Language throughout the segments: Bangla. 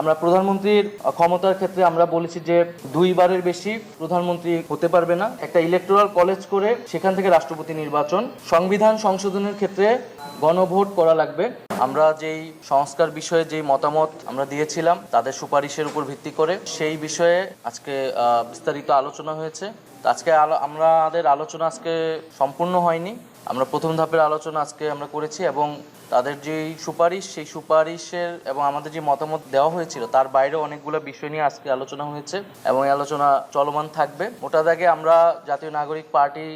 আমরা প্রধানমন্ত্রীর ক্ষমতার ক্ষেত্রে আমরা বলেছি যে দুইবারের বেশি প্রধানমন্ত্রী হতে পারবে না। একটা ইলেকটোরাল কলেজ করে সেখান থেকে রাষ্ট্রপতি নির্বাচন, সংবিধান সংশোধনের ক্ষেত্রে গণভোট করা লাগবে। আমরা যেই সংস্কার বিষয়ে যেই মতামত আমরা দিয়েছিলাম, তাদের সুপারিশের উপর ভিত্তি করে সেই বিষয়ে আজকে বিস্তারিত আলোচনা হয়েছে। আজকে আমরা আমাদের আলোচনা আজকে সম্পূর্ণ হয়নি। আমরা প্রথম ধাপের আলোচনা আজকে আমরা করেছি এবং তাদের যেই সুপারিশ, সেই সুপারিশের এবং আমাদের যে মতামত দেওয়া হয়েছিল, তার বাইরে অনেকগুলো বিষয় নিয়ে আজকে আলোচনা হয়েছে এবং এই আলোচনা চলমান থাকবে। মোটা দাগে আমরা জাতীয় নাগরিক পার্টি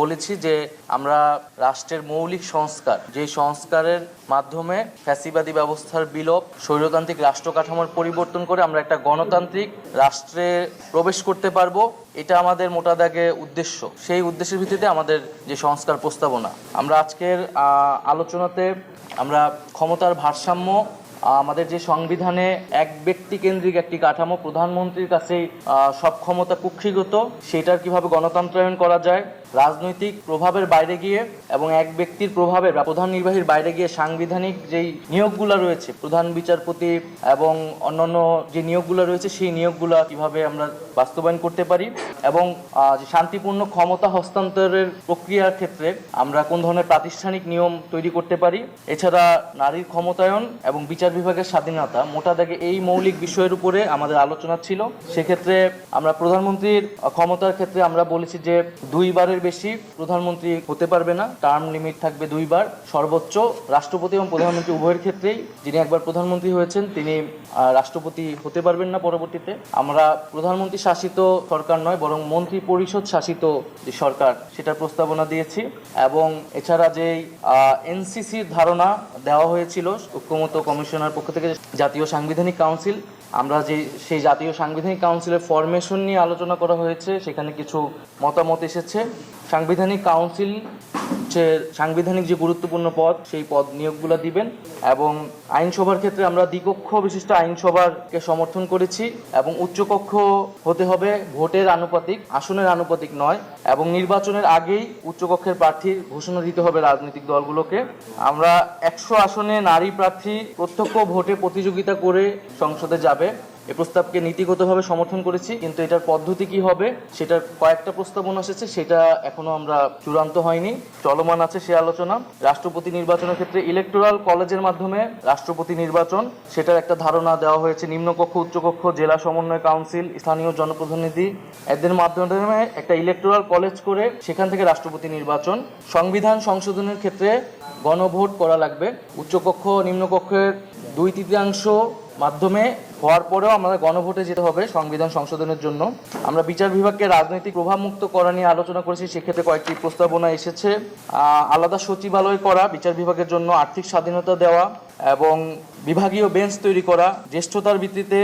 বলেছি যে আমরা রাষ্ট্রের মৌলিক সংস্কার, যে সংস্কারের মাধ্যমে ফ্যাসিবাদী ব্যবস্থার বিলোপ, স্বৈরতান্ত্রিক রাষ্ট্র কাঠামোর পরিবর্তন করে আমরা একটা গণতান্ত্রিক রাষ্ট্রে প্রবেশ করতে পারব, এটা আমাদের মোটা দাগে উদ্দেশ্য। সেই উদ্দেশ্যের ভিত্তিতে আমাদের যে সংস্কার প্রস্তাবনা। আমরা আজকের আলোচনাতে আমরা ক্ষমতার ভারসাম্য আমাদের যে সংবিধানে এক ব্যক্তি কেন্দ্রিক একটি কাঠামো প্রধানমন্ত্রীর কাছেই সব ক্ষমতা কুক্ষিগত, সেটার কীভাবে গণতন্ত্রায়ন করা যায়, রাজনৈতিক প্রভাবের বাইরে গিয়ে এবং এক ব্যক্তির প্রভাবের বা প্রধান নির্বাহীর বাইরে গিয়ে সাংবিধানিক যেই নিয়োগগুলো রয়েছে, প্রধান বিচারপতি এবং অন্যান্য যে নিয়োগগুলো রয়েছে, সেই নিয়োগগুলো কীভাবে আমরা বাস্তবায়ন করতে পারি এবং যে শান্তিপূর্ণ ক্ষমতা হস্তান্তরের প্রক্রিয়ার ক্ষেত্রে আমরা কোন ধরনের প্রাতিষ্ঠানিক নিয়ম তৈরি করতে পারি। এছাড়া নারীর ক্ষমতায়ন এবং বিচার বিভাগের স্বাধীনতা, মোটা দাগে এই মৌলিক বিষয়ের উপরে আমাদের আলোচনা ছিল। সেক্ষেত্রে আমরা প্রধানমন্ত্রীর ক্ষমতার ক্ষেত্রে আমরা বলেছি যে দুইবারের বেশি প্রধানমন্ত্রী হতে পারবে না। টার্ম লিমিট থাকবে দুইবার। সর্বোচ্চ রাষ্ট্রপতি এবং প্রধানমন্ত্রী উভয়ের ক্ষেত্রেই যিনি একবার প্রধানমন্ত্রী হয়েছেন, তিনি রাষ্ট্রপতি হতে পারবেন না পরবর্তীতে। আমরা প্রধানমন্ত্রী শাসিত সরকার নয়, বরং মন্ত্রী পরিষদ শাসিত যে সরকার, সেটার প্রস্তাবনা দিয়েছি। এবং এছাড়া যেই এনসিসির ধারণা দেওয়া হয়েছিল ঐক্যমত কমিশনার পক্ষ থেকে জাতীয় সাংবিধানিক কাউন্সিল, আমরা যে সেই জাতীয় সাংবিধানিক কাউন্সিলের ফরমেশন নিয়ে আলোচনা করা হয়েছে, সেখানে কিছু মতামত এসেছে। সাংবিধানিক কাউন্সিল হচ্ছে সাংবিধানিক যে গুরুত্বপূর্ণ পদ, সেই পদ নিয়োগগুলো দিবেন এবং আইনসভার ক্ষেত্রে আমরা দ্বিকক্ষ বিশিষ্ট আইনসভাকে সমর্থন করেছি এবং উচ্চকক্ষ হতে হবে ভোটের আনুপাতিক, আসনের আনুপাতিক নয় এবং নির্বাচনের আগেই উচ্চকক্ষের প্রার্থীর ঘোষণা দিতে হবে রাজনৈতিক দলগুলোকে। আমরা একশো আসনে নারী প্রার্থী প্রত্যক্ষ ভোটে প্রতিযোগিতা করে সংসদে যাবে। এই প্রস্তাবকে নীতিগতভাবে সমর্থন করেছি, কিন্তু এটার পদ্ধতি কি হবে, সেটার কয়েকটা প্রস্তাবনা এসেছে, সেটা এখনও আমরা চূড়ান্ত হয়নি। চলমান আছে সে আলোচনা। রাষ্ট্রপতি নির্বাচনের ক্ষেত্রে ইলেকটোরাল কলেজের মাধ্যমে রাষ্ট্রপতি নির্বাচন, সেটার একটা ধারণা দেওয়া হয়েছে। নিম্নকক্ষ, উচ্চকক্ষ, জেলা সমন্বয় কাউন্সিল স্থানীয় জনপ্রতিনিধি, এদের মাধ্যমে একটা ইলেকটোরাল কলেজ করে সেখান থেকে রাষ্ট্রপতি নির্বাচন। সংবিধান সংশোধনের ক্ষেত্রে গণভোট করা লাগবে। উচ্চকক্ষ, নিম্নকক্ষের দুই তৃতীয়াংশ মাধ্যমে হওয়ার পরেও আমাদের গণভোটে যেতে হবে সংবিধান সংশোধনের জন্য। আমরা বিচার বিভাগকে রাজনৈতিক প্রভাব মুক্ত করা নিয়ে আলোচনা করেছি, সেক্ষেত্রে কয়েকটি প্রস্তাবনা এসেছে। আলাদা সচিবালয় করা, বিচার বিভাগের জন্য আর্থিক স্বাধীনতা দেওয়া এবং বিভাগীয় বেঞ্চ তৈরি করা, জ্যেষ্ঠতার ভিত্তিতে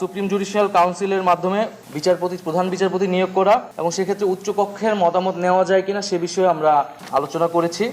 সুপ্রিম জুডিশিয়াল কাউন্সিলের মাধ্যমে বিচারপতি, প্রধান বিচারপতি নিয়োগ করা এবং সেক্ষেত্রে উচ্চকক্ষের মতামত নেওয়া যায় কিনা সে বিষয়ে আমরা আলোচনা করেছি।